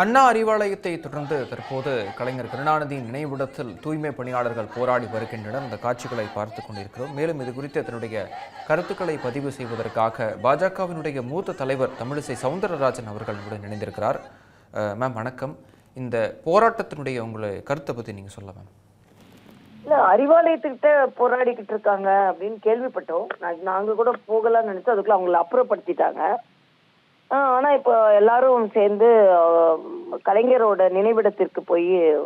அண்ணா அறிவாலயத்தை தொடர்ந்து தற்போது கலைஞர் கருணாநிதியின் நினைவிடத்தில் தூய்மை பணியாளர்கள் போராடி வருகின்றனர். அந்த காட்சிகளை பார்த்து கொண்டிருக்கிறோம். மேலும் இது குறித்து தன்னுடைய கருத்துக்களை பதிவு செய்வதற்காக பாஜகவினுடைய மூத்த தலைவர் தமிழிசை சவுந்தரராஜன் அவர்கள் இணைந்திருக்கிறார். மேம் வணக்கம். இந்த போராட்டத்தினுடைய உங்களை கருத்தை பற்றி நீங்கள் சொல்ல மேம். இல்ல அறிவாலயத்துக்கிட்ட போராடிக்கிட்டு இருக்காங்க அப்படின்னு கேள்விப்பட்டோம். நான் நாங்க கூட போகலாம்னு நினைச்சோம். அதுக்குள்ள அவங்கள அப்புறப்படுத்திட்டாங்க. ஆனா இப்போ எல்லாரும் சேர்ந்து கலைஞரோட நினைவிடத்திற்கு போய்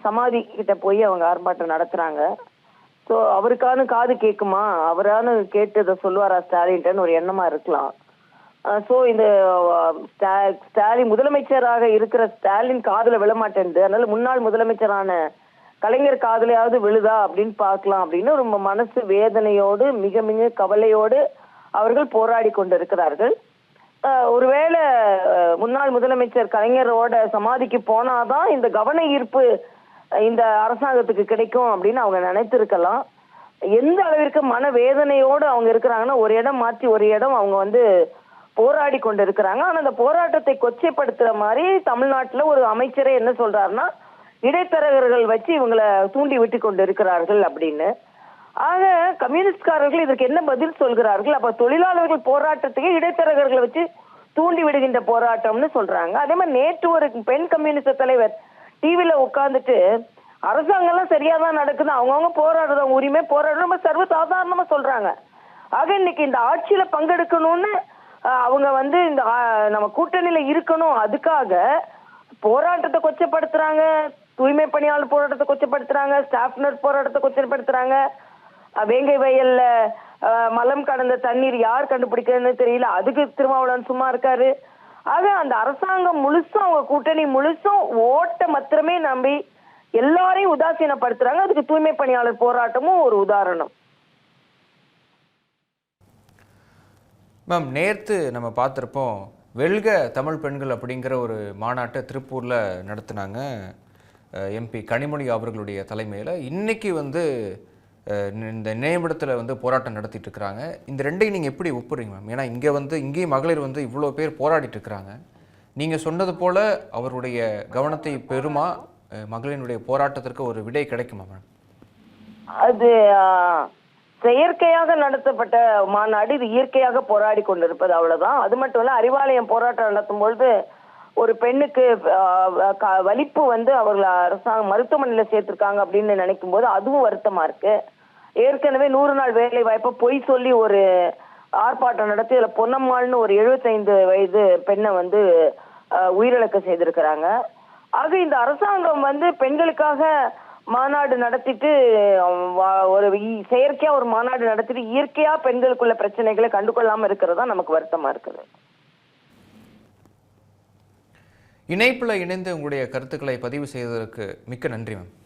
சமாதி கிட்ட போய் அவங்க ஆர்ப்பாட்டம் நடத்துறாங்க. ஸோ அவருக்கான காது கேட்குமா அவரானு கேட்டு இதை சொல்லுவாரா ஸ்டாலின்ட்டு ஒரு எண்ணமா இருக்கலாம். ஸோ இந்த ஸ்டா- ஸ்டாலின் முதலமைச்சராக இருக்கிற ஸ்டாலின் காதில் விழமாட்டேன்து. அதனால முன்னாள் முதலமைச்சரான கலைஞர் காதலையாவது விழுதா அப்படின்னு பார்க்கலாம் அப்படின்னு ரொம்ப மனசு வேதனையோடு மிக மிக கவலையோடு அவர்கள் போராடி கொண்டிருக்கிறார்கள். ஒருவேளை முன்னாள் முதலமைச்சர் கலைஞரோட சமாதிக்கு போனாதான் இந்த கவன ஈர்ப்பு இந்த அரசாங்கத்துக்கு கிடைக்கும் அப்படின்னு அவங்க நினைத்திருக்கலாம். எந்த அளவிற்கு மன வேதனையோடு அவங்க இருக்கிறாங்கன்னா ஒரு இடம் மாற்றி ஒரு இடம் அவங்க வந்து போராடி கொண்டு இருக்கிறாங்க ஆனால் அந்த போராட்டத்தை கொச்சைப்படுத்துற மாதிரி தமிழ்நாட்டில் ஒரு அமைச்சரே என்ன சொல்றாருன்னா இடைத்தரகர்கள் வச்சு இவங்களை தூண்டி விட்டு கொண்டு இருக்கிறார்கள் அப்படின்னு. ஆக கம்யூனிஸ்ட்காரர்கள் இதற்கு என்ன பதில் சொல்கிறார்கள்? அப்ப தொழிலாளர்கள் போராட்டத்துக்கு இடைத்தரகர்களை வச்சு தூண்டி விடுகின்ற போராட்டம்னு சொல்றாங்க. அதே மாதிரி நேற்று ஒரு பெண் கம்யூனிஸ்ட் தலைவர் டிவியில உட்கார்ந்துட்டு அரசாங்கம் எல்லாம் சரியா தான் நடக்குது. அவங்கவுங்க போராடுறவங்க உரிமை போராடுறது நம்ம சர்வ சாதாரணமா சொல்றாங்க. ஆக இன்னைக்கு இந்த ஆட்சியில பங்கெடுக்கணும்னு அவங்க வந்து இந்த நம்ம கூட்டணியில இருக்கணும். அதுக்காக போராட்டத்தை கொச்சப்படுத்துறாங்க. தூய்மை பணியாளர் போராட்டத்தை கொச்சப்படுத்துறாங்க. ஸ்டாஃப் நர்ஸ் போராட்டத்தை கொச்சப்படுத்துறாங்க. வேங்கை வயல்ல மலம் கடந்த தண்ணீர் யார் கண்டுபிடிக்கிறதுன்னு தெரியல. அதுக்கு திருமாவளவன் சும்மா இருக்காரு. ஆக அந்த அரசாங்கம் முழுசும் அவங்க கூட்டணி முழுசும் ஓட்ட மாத்திரமே நம்பி எல்லாரையும் உதாசீனப்படுத்துறாங்க. அதுக்கு தூய்மை பணியாளர் போராட்டமும் ஒரு உதாரணம். மேம் நேற்று நம்ம பார்த்துருப்போம் வெல்க தமிழ் பெண்கள் அப்படிங்கிற ஒரு மாநாட்டை திருப்பூரில் நடத்தினாங்க எம்பி கனிமொழி அவர்களுடைய தலைமையில். இன்றைக்கி வந்து இந்த நினைவிடத்தில் வந்து போராட்டம் நடத்திட்டு இருக்கிறாங்க இந்த ரெண்டையும் நீங்கள் எப்படி ஒப்புறீங்க மேம்? ஏன்னா இங்கே வந்து இங்கேயும் மகளிர் வந்து இவ்வளோ பேர் போராடிட்டு இருக்கிறாங்க நீங்கள் சொன்னது போல் அவருடைய கவனத்தை பெறுமா? மகளினுடைய மகளிரினுடைய போராட்டத்திற்கு ஒரு விடை கிடைக்குமா மேம்? அது செயற்கையாக நடத்தப்பட்ட மாநாடு இது இயற்கையாக போராடி கொண்டிருப்பது அவ்வளவுதான். அது மட்டும் இல்ல அறிவாலயம் போராட்டம் நடத்தும் பொழுது ஒரு பெண்ணுக்கு வலிப்பு வந்து அவர்கள் அரசாங்கம் மருத்துவமனையில சேர்த்திருக்காங்க அப்படின்னு நினைக்கும் போது அதுவும் வருத்தமா இருக்கு. ஏற்கனவே நூறு நாள் வேலை வாய்ப்பை பொய் சொல்லி ஒரு ஆர்ப்பாட்டம் நடத்தி அதில் பொன்னம்மாள்னு ஒரு 75 வயது பெண்ணை வந்து உயிரிழக்க செய்திருக்கிறாங்க. ஆக இந்த அரசாங்கம் வந்து பெண்களுக்காக மாநாடு நடத்திட்டு வா- ஒரு இ- செயற்கையா ஒரு மாநாடு நடத்திட்டு இயற்கையா பெண்களுக்குள்ள பிரச்சனைகளை கண்டுகொள்ளாம இருக்கிறதா நமக்கு வருத்தமா இருக்குது. இணைப்பில் இணைந்து உங்களுடைய கருத்துக்களை பதிவு செய்ததற்கு மிக்க நன்றி மேம்.